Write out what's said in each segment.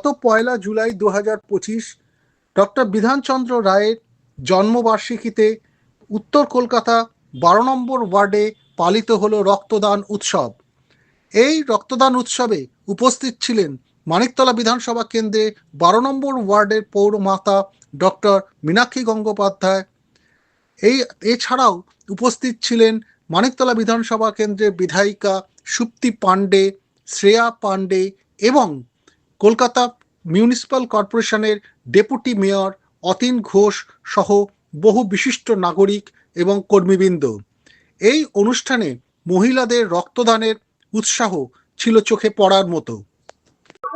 গত পয়লা জুলাই দু হাজার পঁচিশ ডক্টর বিধানচন্দ্র রায়ের জন্মবার্ষিকীতে উত্তর কলকাতা বারো নম্বর ওয়ার্ডে পালিত হলো রক্তদান উৎসব। এই রক্তদান উৎসবে উপস্থিত ছিলেন মানিকতলা বিধানসভা কেন্দ্রে বারো নম্বর ওয়ার্ডের পৌরমাতা ডক্টর মীনাক্ষী গঙ্গোপাধ্যায়। এই, এছাড়াও উপস্থিত ছিলেন মানিকতলা বিধানসভা কেন্দ্রের বিধায়িকা সুপ্তি পাণ্ডে, শ্রেয়া পাণ্ডে এবং কলকাতা মিউনিসিপ্যাল কর্পোরেশনের ডেপুটি মেয়র অতীন ঘোষ সহ বহু বিশিষ্ট নাগরিক এবং কর্মীবৃন্দ। এই অনুষ্ঠানে মহিলাদের রক্তদানের উৎসাহ ছিল চোখে পড়ার মতো।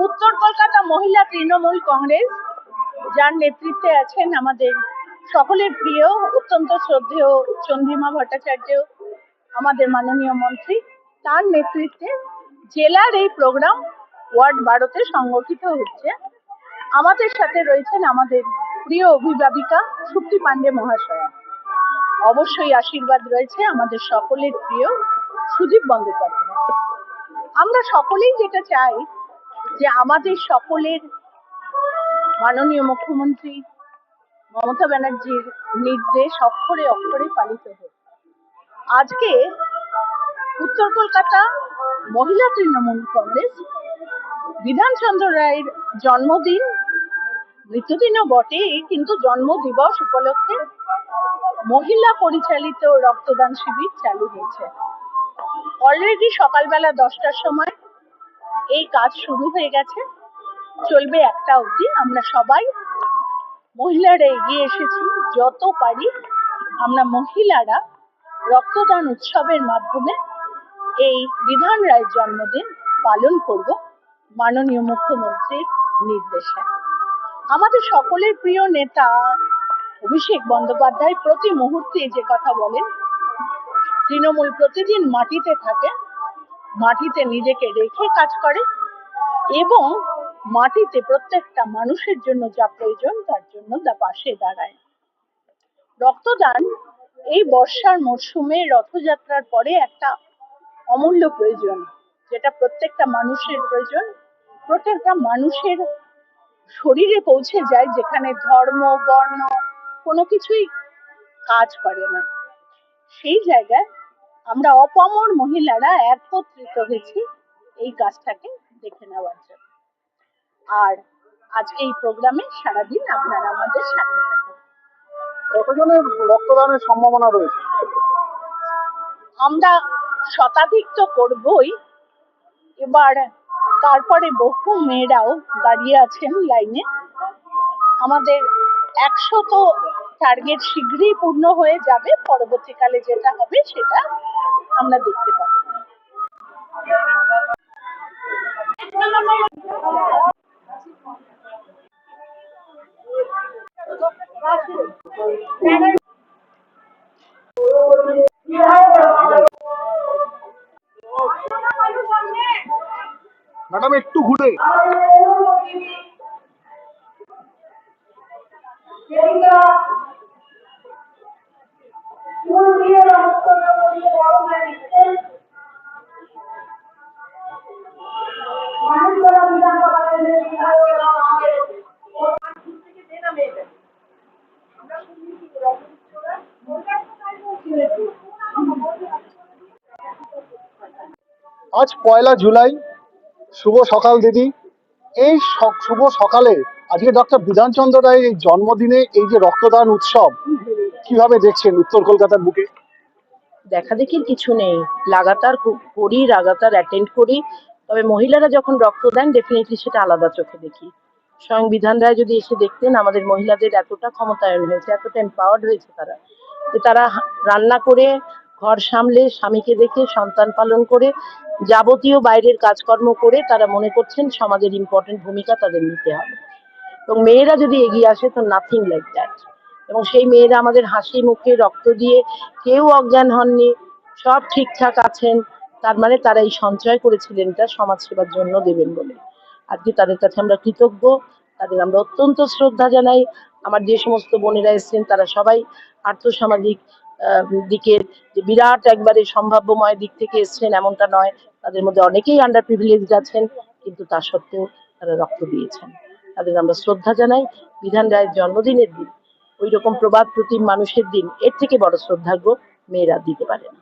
উত্তর কলকাতা মহিলা তৃণমূল কংগ্রেস, যার নেতৃত্বে আছেন আমাদের সকলের প্রিয়, অত্যন্ত শ্রদ্ধেয় চন্দ্রিমা ভট্টাচার্য, আমাদের মাননীয় মন্ত্রী। তার নেতৃত্বে জেলার এই প্রোগ্রাম ওয়ার্ড বারোতে সংগঠিত হচ্ছে। আমাদের সাথে রয়েছেন আমাদের প্রিয় অভিভাবিকা সুপ্তি পাণ্ডে মহাশয়া। অবশ্যই আশীর্বাদ রয়েছে আমাদের সকলের প্রিয় সুদীপ বন্দ্যোপাধ্যায়। আমরা সকলেই যেটা চাই যে আমাদের সকলের মাননীয় মুখ্যমন্ত্রী মমতা ব্যানার্জির নির্দেশ অক্ষরে অক্ষরে পালিত হোক। আজকে উত্তর কলকাতা মহিলা তৃণমূল কংগ্রেস বিধানচন্দ্র রায়ের জন্মদিন। মৃত্যুদিনও বটে কিন্তু জন্ম দিবস উপলক্ষে মহিলা পরিচালিত রক্তদান শিবির চালু হয়েছে। অলরেডি সকালবেলা দশটার সময় এই কাজ শুরু হয়ে গেছে। চলবে একটা অবধি। আমরা সবাই মহিলারা এগিয়ে এসেছি। যত পারি আমরা মহিলারা রক্তদান উৎসবের মাধ্যমে এই বিধান রায়ের জন্মদিন পালন করব। মাননীয় মুখ্যমন্ত্রীর নির্দেশে। আমাদের সকলের প্রিয় নেতা অভিষেক বন্দ্যোপাধ্যায় প্রতি মুহূর্তে যে কথা বলেন, তৃণমূল প্রতিদিন মাটিতে থাকে, মাটিতে নিজেকে রেখে কাজ করে এবং মাটিতে প্রত্যেকটা মানুষের জন্য যা প্রয়োজন তার জন্য তা পাশে দাঁড়ায়। রক্তদান এই বর্ষার মরশুমে রথযাত্রার পরে একটা অমূল্য প্রয়োজন, যেটা প্রত্যেকটা মানুষের প্রয়োজন। প্রত্যেকটা মানুষের শরীরে পৌঁছে যায় যেখানে ধর্ম বর্ণ কোনো কিছুই কাজ করে না। সেই জায়গায় আমরা অপামর মহিলারা একত্রিত হয়েছি এই কাজটাকে দেখে নেওয়ার জন্য। আর আজকে এই প্রোগ্রামে সারাদিন আপনারা আমাদের সাথে থাকুন। কতজনের রক্তদানের সম্ভাবনা রয়েছে? আমরা শতাধিক তো করবই। এবার তারপরে বহু মেয়েরাও দাঁড়িয়ে আছেন লাইনে। আমাদের একশো তো টার্গেট শীঘ্রই পূর্ণ হয়ে যাবে, পরবর্তীকালে যেটা হবে সেটা আমরা দেখতে পাবো। ম্যাডাম একটু ঘুরে। আজ পয়লা জুলাই। শুভ সকাল, দিদি। এই শুভ সকালে আজকে ডক্টর বিধানচন্দ্র রায়ের এই জন্মদিনে এই যে রক্তদান উৎসব, কীভাবে দেখছেন উত্তর কলকাতার বুকে? দেখা দেখির কিছু নেই। লাগাতার করি, লাগাতার অ্যাটেন্ড করি। তবে মহিলারা যখন রক্ত দেন ডেফিনেটলি সেটা আলাদা চোখে দেখি। স্বয়ং বিধান রায় যদি এসে দেখতেন, আমাদের মহিলাদের এতটা ক্ষমতায়ন হয়েছে, এতটা এম্পাওয়ার্ড হয়েছে তারা, যে তারা রান্না করে, ঘর সামলে, স্বামীকে দেখে, সন্তান পালন করে যাবতীয় বাইরের কাজকর্ম করে তারা মনে করছেন সমাজের ইম্পর্টেন্ট ভূমিকা তাদের নিতে হবে। এবং মেয়েরা যদি এগিয়ে আসে তো নাথিং লাইক দ্যাট এবং সেই মেয়েরা আমাদের হাসি মুখে রক্ত দিয়ে কেউ অজ্ঞান হননি, সব ঠিকঠাক আছেন, তার মানে তারা এই সঞ্চয় করেছিলেন এটা সমাজ সেবার জন্য দেবেন বলে। আজকে তাদের কাছে আমরা কৃতজ্ঞ, তাদের আমরা অত্যন্ত শ্রদ্ধা জানাই। আমার যে সমস্ত বোনেরা এসেছেন তারা সবাই আর্থসামাজিক দিকের যে বিরাট একবারে সম্ভাব্যময় দিক থেকে এসেছেন, এমনটা নয়। তাদের মধ্যে অনেকেই আন্ডার প্রিভিলেজড আছেন, কিন্তু তা সত্ত্বেও তারা রক্ত দিয়েছেন। তাদের আমরা শ্রদ্ধা জানাই। বিধান রায়ের জন্মদিনের দিন ওই রকম প্রবাদ প্রতিম মানুষের দিন, এর থেকে বড় শ্রদ্ধার্ঘ্য মেয়েরা দিতে পারে না।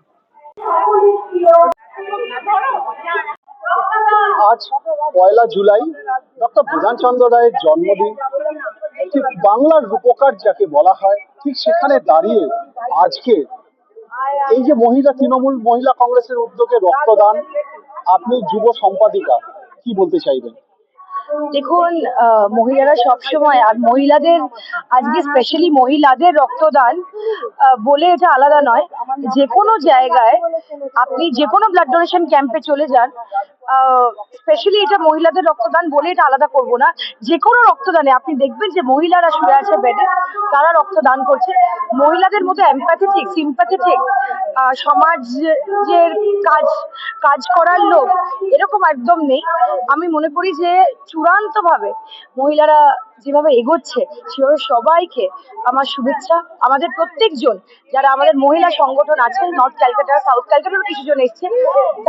আজ পয়লা জুলাই, ডক্টর বিধানচন্দ্র রায়ের জন্মদিন। ঠিক বাংলার রূপকার যাকে বলা হয়, ঠিক সেখানে দাঁড়িয়ে আজকে এই যে মহিলা তৃণমূল মহিলা কংগ্রেসের উদ্যোগে রক্তদান, আপনি যুব সম্পাদিকা কি বলতে চাইবেন? দেখুন মহিলারা সবসময় আর মহিলাদের, আজকে স্পেশালি মহিলাদের রক্তদান বলে এটা আলাদা নয়। যে কোনো জায়গায় আপনি যে কোনো ব্লাড ডোনেশন ক্যাম্পে চলে যান স্পেশালি এটা মহিলাদের রক্তদান বলে এটা আলাদা করব না। যে কোনো রক্তদানে, আপনি দেখবেন যে মহিলারা শুয়ে আছে বেডে তারা রক্তদান করছে। মহিলাদের মধ্যে এম্প্যাথেটিক সিম্প্যাথেটিক সমাজের কাজ কাজ করার লোক, এরকম একদম নেই। আমি মনে করি যে চূড়ান্তভাবে মহিলারা যেভাবে এগোচ্ছে, সেভাবে সবাইকে আমার শুভেচ্ছা। আমাদের প্রত্যেকজন, যারা আমাদের মহিলা সংগঠন আছে নর্থ ক্যালকাটা সাউথ ক্যালকাটারও কিছুজন এসছে,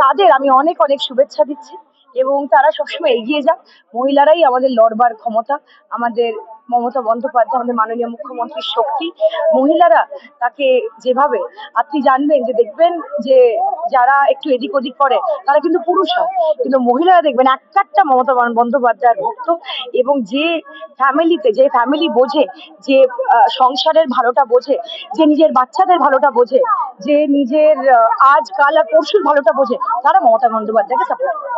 তাদের আমি অনেক অনেক শুভেচ্ছা দিচ্ছি এবং তারা সবসময় এগিয়ে যাক। মহিলারাই আমাদের লড়বার ক্ষমতা, আমাদের মমতা বন্দ্যোপাধ্যায় আমাদের মাননীয় মুখ্যমন্ত্রীর শক্তি। মহিলারা তাকে যেভাবে, আপনি জানবেন যে দেখবেন যে যারা একটু এদিক ওদিক করে, তারা কিন্তু পুরুষ হয়। কিন্তু মহিলারা দেখবেন এক একটা মমতা বন্দ্যোপাধ্যায়ের ভক্ত এবং যে ফ্যামিলিতে যে ফ্যামিলি বোঝে, যে সংসারের ভালোটা বোঝে, যে নিজের বাচ্চাদের ভালোটা বোঝে, যে নিজের আজ, কাল আর পরশুর ভালোটা বোঝে, তারা মমতা বন্দ্যোপাধ্যায়কে সাপোর্ট করে।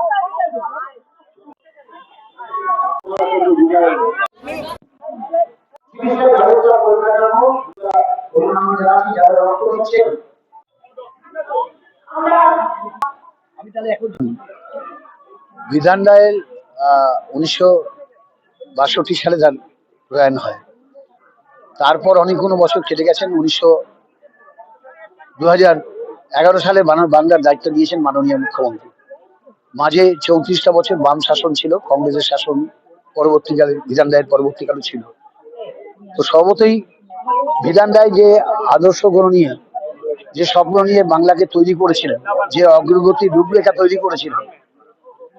বিধান রায়ের উনিশশো বাষট্টি সালে হয়। তারপর অনেকগুলো বছর কেটে গেছেন। উনিশশো দু এগারো সালে বাংলা- বাংলার দায়িত্ব দিয়েছেন মাননীয় মুখ্যমন্ত্রী। মাঝে চৌত্রিশটা বছর বাম শাসন ছিল, কংগ্রেসের শাসন পরবর্তীকালে, বিধান রায়ের পরবর্তীকালে ছিল। তো সর্বতই বিধান রায় যে আদর্শ গ্রহণ নিয়ে, যে স্বপ্ন নিয়ে বাংলাকে তৈরি করেছিলেন, যে অগ্রগতির রূপরেখা তৈরি করেছিলেন,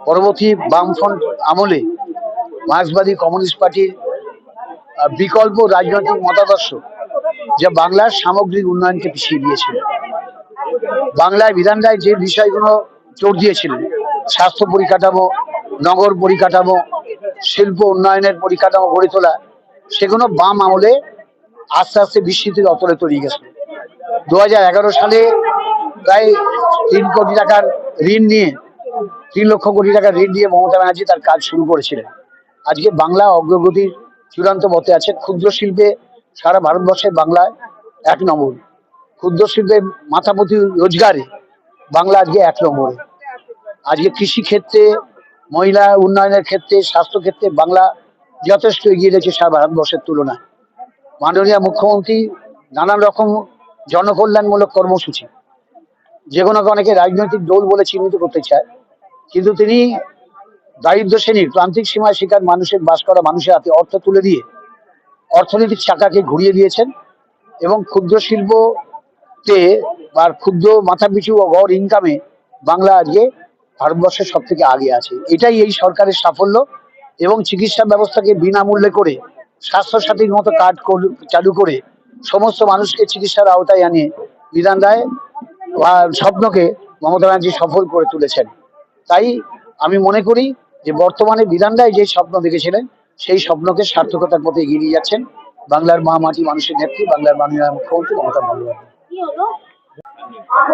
পরবর্তী বামফ্রন্ট আমলে মার্ক্সবাদী কমিউনিস্ট পার্টির বিকল্প রাজনৈতিক মতাদর্শ যা বাংলার সামগ্রিক উন্নয়নকে পিছিয়ে দিয়েছিল। বাংলায় বিধান রায় যে বিষয়গুলো জোর দিয়েছিলেন, স্বাস্থ্য পরিকাঠামো, নগর পরিকাঠামো, শিল্প উন্নয়নের পরিকাঠামো গড়ে তোলা সেগুলো বাম আমলে আস্তে আস্তে বিস্মৃতির অতলে তৈরি গেছে। দু হাজার এগারো সালে প্রায় তিন কোটি টাকার ঋণ নিয়ে, তিন লক্ষ কোটি টাকার ঋণ দিয়ে মমতা ব্যানার্জি তার কাজ শুরু করেছিলেন। আজকে বাংলা অগ্রগতির চূড়ান্ত পথে আছে। ক্ষুদ্র শিল্পে সারা ভারতবর্ষে বাংলায় এক নম্বর। ক্ষুদ্র শিল্পে মাথাপতি রোজগারে বাংলা আজকে এক নম্বরে। আজকে কৃষি ক্ষেত্রে মহিলা উন্নয়নের ক্ষেত্রে স্বাস্থ্য ক্ষেত্রে বাংলা যথেষ্ট এগিয়ে রয়েছে সারা ভারতবর্ষের তুলনায়। মাননীয় মুখ্যমন্ত্রী নানান রকম জনকল্যাণমূলক কর্মসূচি। যে যেগুলোকে অনেকে রাজনৈতিক দল বলে চিহ্নিত করতে চায়, কিন্তু তিনি দারিদ্র শ্রেণির প্রান্তিক সীমায় শিকার মানুষের বাস করা মানুষের হাতে অর্থ তুলে দিয়ে অর্থনৈতিক চাকাকে ঘুরিয়ে দিয়েছেন এবং ক্ষুদ্র শিল্পতে বা ক্ষুদ্র মাথা পিছু ও গড় ইনকামে বাংলা আজকে ভারতবর্ষের সব থেকে আগে আছে। এটাই এই সরকারের সাফল্য। এবং চিকিৎসা ব্যবস্থাকে বিনামূল্যে করে স্বাস্থ্য সাথীর মতো কার্ড চালু করে, সমস্ত মানুষকে চিকিৎসার আওতায় আনিয়ে বিধান রায় স্বপ্নকে মমতা ব্যানার্জি সফল করে তুলেছেন। তাই আমি মনে করি যে বর্তমানে বিধান রায় যে স্বপ্ন দেখেছিলেন, সেই স্বপ্নকে সার্থকতার পথে এগিয়ে নিয়ে যাচ্ছেন বাংলার মা মাটি মানুষের নেত্রী, বাংলার মাননীয় মুখ্যমন্ত্রী মমতা বন্দ্যোপাধ্যায়।